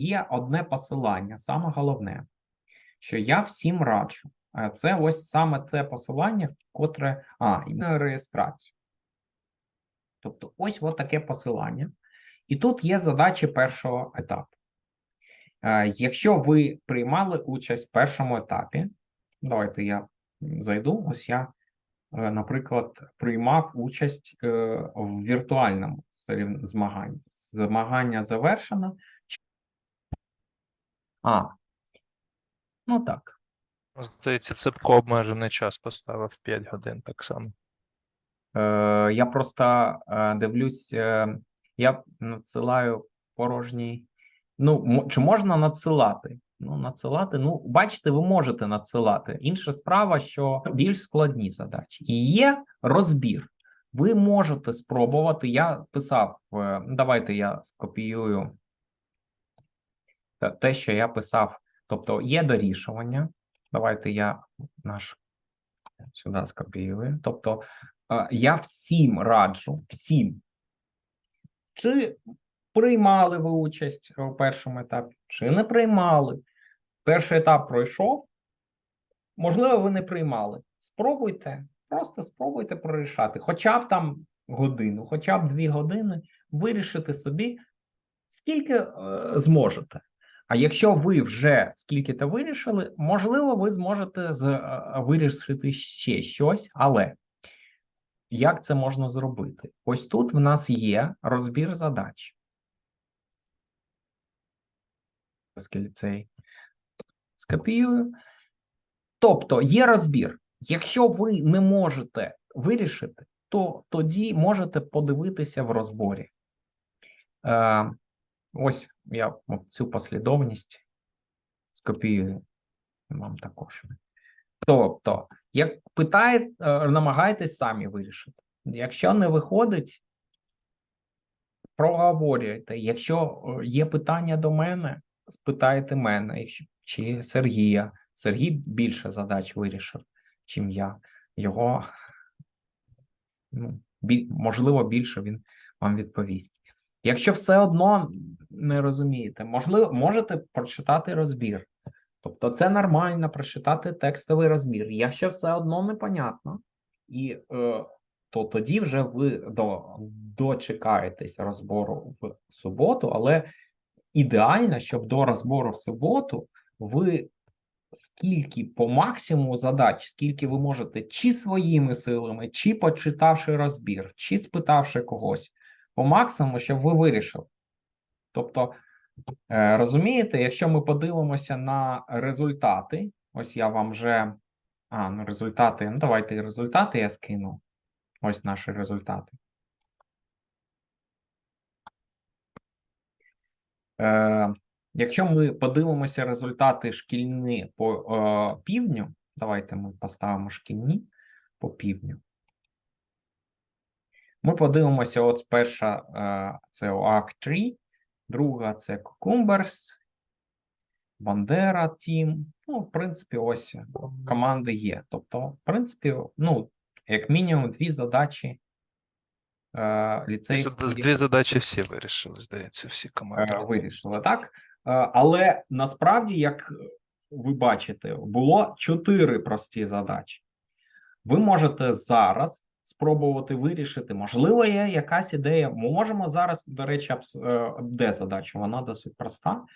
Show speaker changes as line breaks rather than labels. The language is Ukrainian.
є одне посилання, саме головне, що я всім раджу. Е, Це ось саме це посилання, котре а, і на реєстрацію. Тобто, ось от таке посилання. І тут є задачі першого етапу. Е, Якщо ви приймали участь в першому етапі, давайте я зайду. Ось я, е, наприклад, приймав участь в віртуальному змаганні. Змагання завершено. А, ну так.
Здається, цепко обмежений час поставив 5 годин так само.
Е, я просто е, дивлюсь, е, я надсилаю порожній. Ну, чи можна надсилати? Ну, надсилати. Ну, бачите, ви можете надсилати. Інша справа, що більш складні задачі. І є розбір. Ви можете спробувати. Я писав, е, давайте я скопіюю те- те, що я писав. Тобто є дорішування. Давайте я наш сюди скопіюю. Тобто, е, я всім раджу, всім. Чи приймали ви участь у першому етапі, чи не приймали. Перший етап пройшов. Можливо, ви не приймали. Спробуйте, просто спробуйте прорішати. Хоча б там годину, хоча б дві години вирішити собі, скільки е, зможете. А якщо ви вже скільки-то вирішили, можливо, ви зможете з, е, вирішити ще щось, але як це можна зробити? Ось тут в нас є розбір задач. Цей скопіюю. Тобто є розбір. Якщо ви не можете вирішити, то тоді можете подивитися в розборі. Е, ось я цю послідовність скопіюю вам також. Тобто, як питає, е, намагайтесь самі вирішити. Якщо не виходить, проговорюйте. Якщо е, є питання до мене, спитайте мене, чи Сергія. Сергій більше задач вирішив, чим я. Його ну, можливо, більше він вам відповість. Якщо все одно не розумієте, можливо, можете прочитати розбір. Тобто, це нормально прочитати текстовий розбір. Якщо все одно непонятно, і е, то тоді вже ви до, дочекаєтесь розбору в суботу, але ідеально, щоб до розбору в суботу ви скільки по максимуму задач, скільки ви можете, чи своїми силами, чи почитавши розбір, чи спитавши когось, по максимуму, щоб ви вирішили. Тобто, е, розумієте, якщо ми подивимося на результати, ось я вам вже. А, ну результати. Ну, давайте результати я скину. Ось наші результати. Е, якщо ми подивимося результати шкільні по е, півдню, давайте ми поставимо шкільні по півдню. Ми подивимося: от перша е, це ОАК 3, друга це Cucumbers, Бандера Team. Ну, в принципі, ось команди є. Тобто, в принципі, ну, як мінімум, дві задачі е, ліцейські
дві задачі всі вирішили, здається, всі команди.
е, вирішили, так? Але насправді, як ви бачите, було чотири прості задачі. Ви можете зараз спробувати вирішити. Можливо, є якась ідея. Ми можемо зараз, до речі, е, де задача? Вона досить проста.